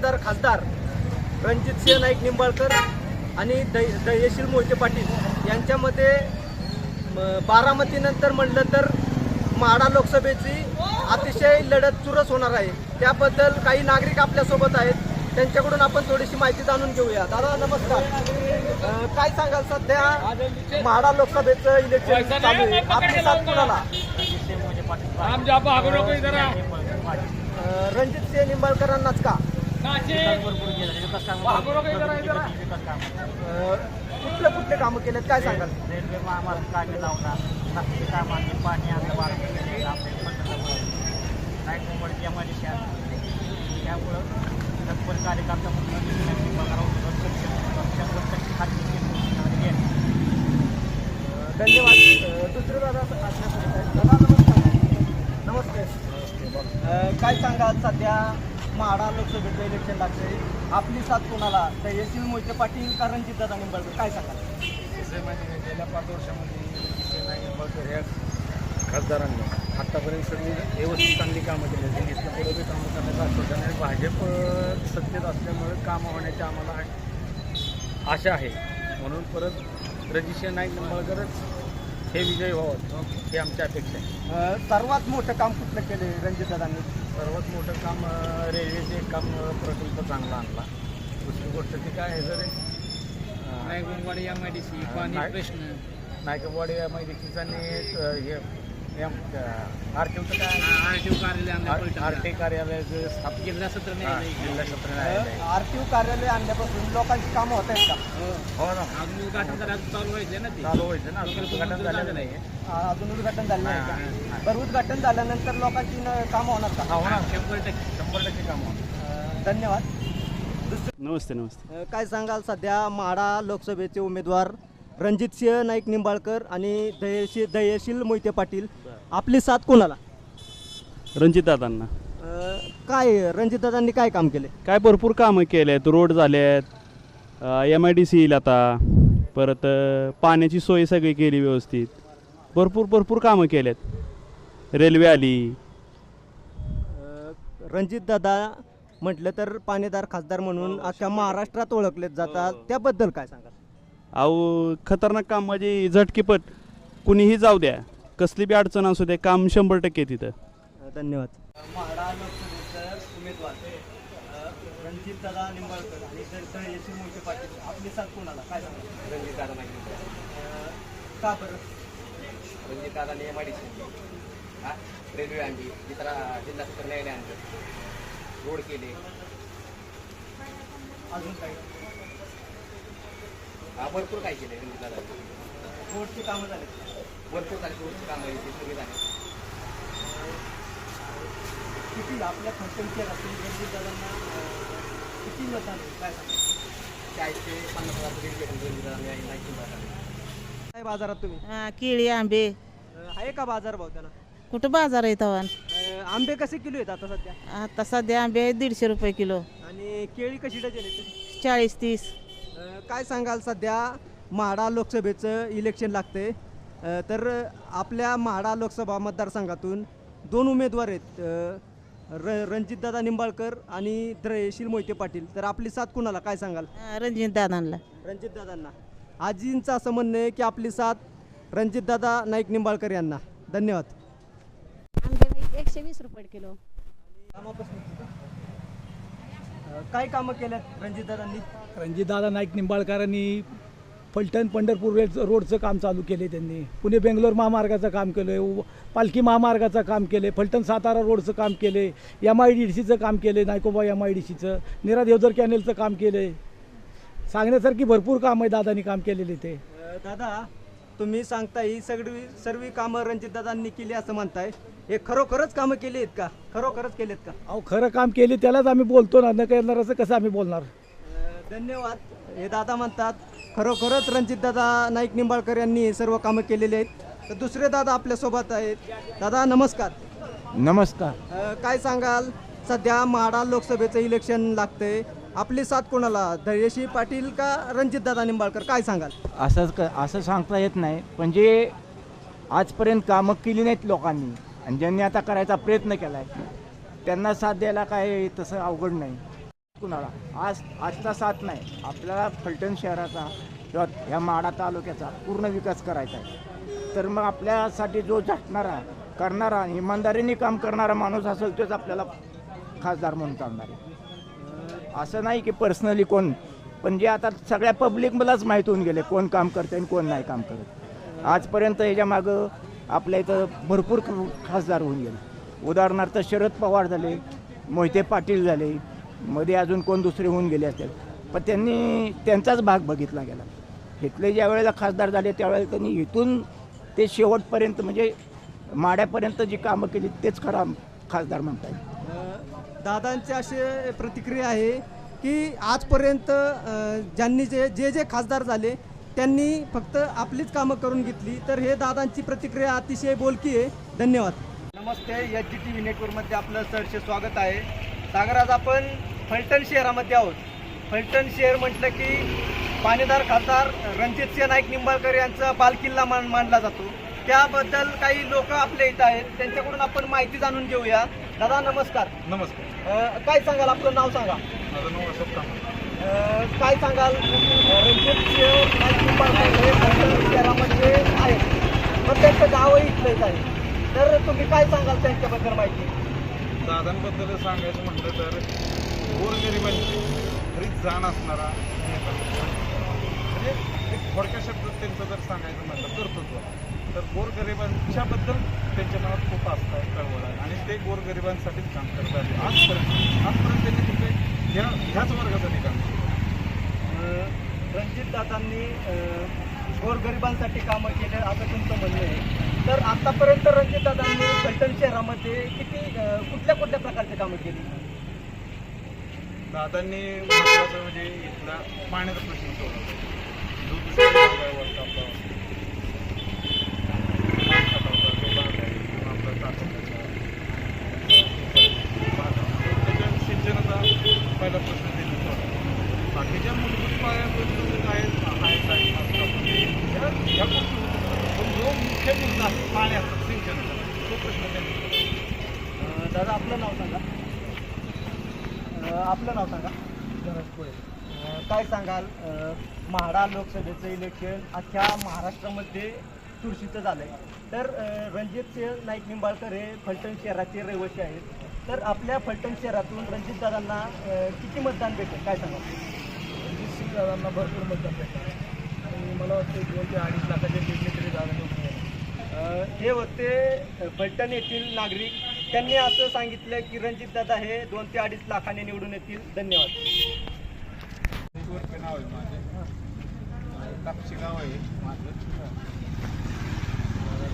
पाणीदार खासदार रणजितसिंह नाईक निंबाळकर आणि दै धैर्यशील मोहिते पाटील यांच्यामध्ये बारामतीनंतर म्हणलं तर म्हाडा लोकसभेची अतिशय लढत चुरस होणार आहे. त्याबद्दल काही नागरिक आपल्यासोबत आहेत. त्यांच्याकडून आपण थोडीशी माहिती जाणून घेऊया. दादा नमस्कार. काय सांगाल सध्या म्हाडा लोकसभेचं इलेक्शन चालू आहे. आपली साथ कुणाला. रणजित सिंह निंबाळकरांनाच का? भागो नको इधर आ, इधर आ. अ, कुठले कुठले कामं केलेत काय सांगाल रेल्वे महामार्ग काढले लावला रस्ते कामांनी पाणी आणलं बारा नाईट मुंबईची एमआयडीसी त्यामुळं तत्पर कार्यकर्ता म्हणून पगार शंभर टक्के खात्री केली आहे. धन्यवाद दुसरे दादा नमस्ते अ, काय सांगाल सध्या म्हाडा लोकसभेचं इलेक्शन लागतंय. आपली साथ कोणाला? तर यशील मोहिते पाटील दादा निंबाळकर. काय सांगाल? विषय म्हणजे गेल्या पाच वर्षामध्ये निंबाळकर ह्या खासदारांनी आत्तापर्यंत सगळी व्यवस्थित चांगली कामं केली आहेत. इथलं पुढे बी कामं करण्याचं आश्वासन आहे भाजप सत्तेत असल्यामुळे कामं होण्याची आम्हाला आशा आहे. म्हणून परत रजिस्टर नाईक निंबाळकरच हे विजय व्हावं. ही आमची अपेक्षा आहे. सर्वात मोठं काम कुठलं केले रणजित दादांनी? सर्वात मोठं काम रेल्वेचे एक काम प्रकल्प चांगला आणला दुसरी गोष्ट ती काय आहे जर अं, नायगुंगवाडी एमआयडीसी पाणी नाही. प्रश्न नायकवाडी माहितीचा आणि एक अं, हे आरटीओचं काय? आरटीओ कार्यालय आणलं आर पलटणला. टी कार्यालय स्थापित जिल्हा सत्र हा, नाही जिल्हा सत्र न्यायालय आरटीओ कार्यालय आणल्यापासून लोकांची कामं होत आहेत का? हो ना. अजून उद्घाटन चालू व्हायचं ना ते. चालू व्हायचं ना लोकांना उद्घाटन झालेलं झालं नाही अजून उद्घाटन झालं नाही नाही, का तर उद्घाटन झाल्यानंतर लोकांची न- कामं होणार का? हा होणार. शंभर टक्के. शंभर टक्के काम होणार. अ, धन्यवाद. नमस्ते नमस्ते. अ, काय सांगाल सध्या म्हाडा लोकसभेचे उमेदवार रणजितसिंह नाईक निंबाळकर आणि दयशील दयशील मोहिते पाटील. आपली साथ कोणाला? रणजितदादांना अ, काय रणजितदादांनी काय काम केले? काय भरपूर कामं केले आहेत. रोड झाले आहेत एम आय डी सी येईल आता. परत पाण्याची सोय सगळी केली व्यवस्थित. भरपूर भरपूर कामं केलेत. रेल्वे आली. रणजितदादा म्हटलं तर पाणीदार खासदार म्हणून अख्ख्या महाराष्ट्रात ओळखले जातात. त्याबद्दल काय सांगाल? अहो खतरनाक काम म्हणजे झटकीपट. कुणीही जाऊ द्या. कसली बी अडचण असू द्या काम शंभर टक्के तिथं. धन्यवाद. म्हाडा लोकसभेचं उमेदवार रणजित दादा निंबाळकर आणि दयशील मोहिते पाटील. आपली साथ कोणाला? काय सांगाल? रणजित दादा नाही का बरं? रणजित दादाने एम आय डी हा? रेल्वे आणली इतर जिल्हा सत्र न्यायालय आणलं रोड केले. अजून काही हा, भरपूर काय केले रोडची कामं झाली. भरपूर रोडची कामं आहे ते सगळे झाले. किती आपल्या राहतील रणजित दादांना किती? काय पन्नास हजार नाही काय बाजारात तुम्ही? हा, केळी आंबे. आहे का बाजार भाव त्याला? कुठं बाजार आहे तवा अ, आंबे कसे किलो आहेत आता सध्या? आता सध्या आंबे आहेत दीडशे रुपये किलो. आणि केळी कशी डझन आहेत? चाळीस तीस. काय सांगाल सध्या? म्हाडा लोकसभेचं इलेक्शन लागते तर आपल्या म्हाडा लोकसभा मतदारसंघातून दोन उमेदवार आहेत. र रणजितदादा निंबाळकर आणि त्रयशील मोहिते पाटील. तर आपली साथ कुणाला? काय सांगाल? रणजित दादांना रणजितदादांना. आजींचं असं म्हणणं आहे की आपली साथ रणजितदादा नाईक निंबाळकर यांना. धन्यवाद. एकशे वीस रुपये किलो. काय कामं केल्यात रणजितदादांनी? रणजितदादा नाईक निंबाळकरांनी फलटण पंढरपूर रेल्स रोडचं काम चालू केले त्यांनी. पुणे बेंगलोर महामार्गाचं काम केलं आहे पालखी महामार्गाचं काम केले फलटण सातारा रोडचं काम केले एम आय डी सीचं काम केले नायकोबा एम आय डी सीचं निरा देवधर कॅनेलचं काम केलं सांगण्यासारखी भरपूर काम आहे दादानी काम केलेले ते. दादा तुम्ही सांगता ही सगळी सर्व कामं रणजितदादांनी केली असं म्हणताय. हे खरोखरच कामं केली आहेत का? खरोखरच केलेत का? अहो खरं काम केले त्यालाच आम्ही बोलतो ना. न करणार असं कसं आम्ही बोलणार? अ, धन्यवाद. हे दादा म्हणतात खरोखरच रणजितदादा नाईक निंबाळकर यांनी हे सर्व कामं केलेली आहेत. तर दुसरे दादा आपल्यासोबत आहेत. दादा नमस्कार. नमस्कार. अ, काय सांगाल? सध्या म्हाडा लोकसभेचं इलेक्शन लागतंय. आपली साथ कोणाला? धैर्यशी पाटील का रणजितदादा निंबाळकर? काय सांगाल? असंच क असं सांगता येत नाही. पण जे आजपर्यंत कामं केली नाहीत लोकांनी आणि ज्यांनी आता करायचा प्रयत्न केला आहे त्यांना साथ द्यायला काय तसं अवघड नाही. कुणाला? आज आजचा साथ नाही. आपल्याला फलटण शहराचा किंवा ह्या माडा तालुक्याचा पूर्ण विकास करायचा आहे. तर मग आपल्यासाठी जो झटणारा करणारा इमानदारीने काम करणारा माणूस असेल तोच आपल्याला खासदार म्हणून चालणार आहे. असं नाही की पर्सनली कोण पण जे आता सगळ्या पब्लिक मलाच माहीत होऊन गेले कोण काम करते आणि कोण नाही काम करत. आजपर्यंत ह्याच्या मागं आपल्या इथं भरपूर खासदार होऊन गेले. उदाहरणार्थ शरद पवार झाले मोहिते पाटील झाले मध्ये अजून कोण दुसरे होऊन गेले असतील. पण त्यांनी त्यांचाच भाग बघितला गेला. इथले ज्या वेळेला खासदार झाले त्यावेळेला त्यांनी इथून ते शेवटपर्यंत म्हणजे माड्यापर्यंत जी कामं केली तेच खरा खासदार म्हणता येईल. दादांची अशी प्रतिक्रिया आहे की आजपर्यंत ज्यांनी जे जे जे खासदार झाले त्यांनी फक्त आपलीच कामं करून घेतली. तर हे दादांची प्रतिक्रिया अतिशय बोलकी आहे. धन्यवाद. नमस्ते एच जी टी व्ही नेटवर्कमध्ये आपलं सरचे स्वागत आहे. सागर आज आपण फलटण शहरामध्ये आहोत. फलटण शहर म्हटलं की पाणीदार खासदार रणजितसिंह नाईक निंबाळकर यांचा बालकिल्ला मान मानला जातो. त्याबद्दल काही लोक आपल्या इथं आहेत. त्यांच्याकडून आपण माहिती जाणून घेऊया. दादा नमस्कार. नमस्कार. अ, काय सांगाल? आपलं नाव सांगा. माझं नाव अशोक कांबळे. अ, काय सांगाल? शहरामध्ये आहेत. पण त्यांचं गावही इथलंच आहे. तर तुम्ही काय सांगाल त्यांच्याबद्दल माहिती? दादांबद्दल सांगायचं म्हटलं तर गोरगरिबांची खरीच जाण असणारा नेता. म्हणजे थोडक्या शब्दात त्यांचं जर सांगायचं म्हटलं कर्तृत्व तर गोरगरिबांच्याबद्दल त्यांच्या मनात खूप आस्था आहे कळवळ आहे. आणि ते गोरगरिबांसाठीच काम करत आले आजपर्यंत आजपर्यंत त्यांनी कुठे ह्या ह्याच वर्गासाठी काम केलं रणजित दादांनी गोरगरिबांसाठी कामं केले असं तुमचं म्हणणं आहे. तर आतापर्यंत रणजित दादांनी फलटण शहरामध्ये किती कुठल्या कुठल्या प्रकारचे कामं केली? दादांनी महत्वाचं म्हणजे इथला पाण्याचा प्रश्न सोडवला. पहिला प्रश्न त्यांनी बाकीच्या मूलभूत पायाभूत काय या गोष्टी पण जो मुख्य मुद्दा आहे पाण्याचा सिंचनाचा तो प्रश्न त्यांनी दादा आपलं नाव सांगा. आपलं नाव सांगा. अ, काय सांगाल? म्हाडा लोकसभेचं इलेक्शन अख्ख्या महाराष्ट्रामध्ये चुरशीचं झालं आहे तर रणजित सिंह नाईक निंबाळकर हे फलटण शहराचे रहिवासी आहेत. तर आपल्या फलटण शहरातून रणजित दादांना किती मतदान भेटेल? काय सांगा रणजित सिंग दादांना भरपूर मतदान भेटणार आणि मला वाटतं दोन ते अडीच लाखाच्या निर्णय तरी दादा हे होते फलटण येथील नागरिक. त्यांनी असं सांगितलं की रणजित दादा हे दोन ते अडीच लाखाने निवडून येतील. धन्यवाद. नाव आहे माझे कापशी गाव आहे माझं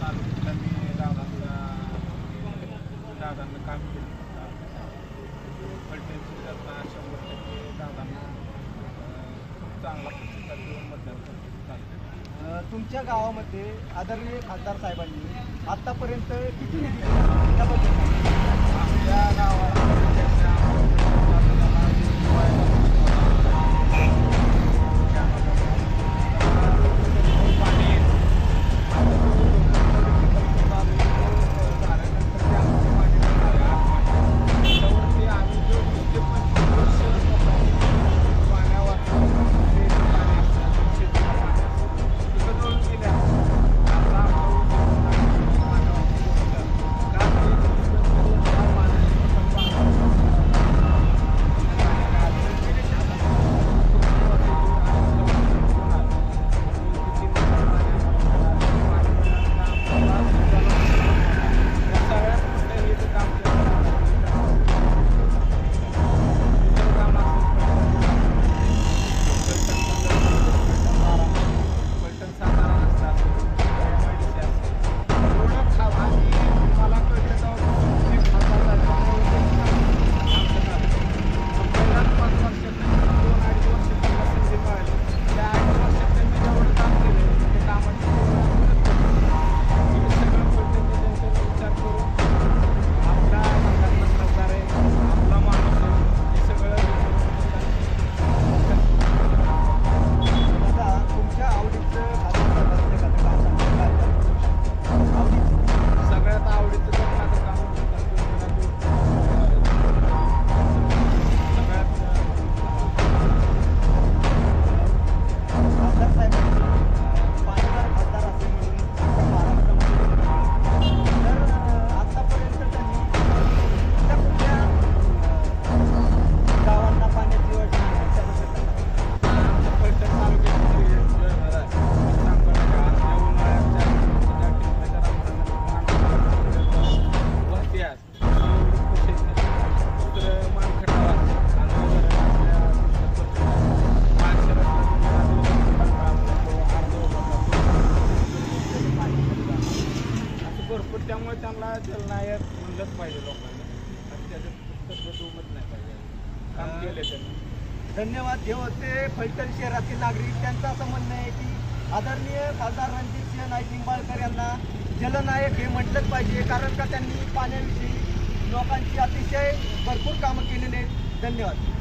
तालुक्यातला मी दादांना दादांना काम केलं फलटणची आता शंभर टक्के दादांना चांगला प्रतिसाद देऊन मतदान करतो तुमच्या गावामध्ये आदरणीय खासदार साहेबांनी आतापर्यंत किती निधी दिला? त्याबद्दल. आपल्या गावाला जलनायक म्हणलंच पाहिजे लोकांना. आणि त्याचं पुस्तक दुमत नाही पाहिजे. काम केले त्यांनी. धन्यवाद. हे होते फलटण शहरातील नागरिक त्यांचं असं म्हणणं आहे की आदरणीय खासदार रणजित सिंह नाईक निंबाळकर यांना जलनायक हे म्हटलंच पाहिजे कारण का त्यांनी पाण्याविषयी लोकांची अतिशय भरपूर कामं केलेली आहेत. धन्यवाद.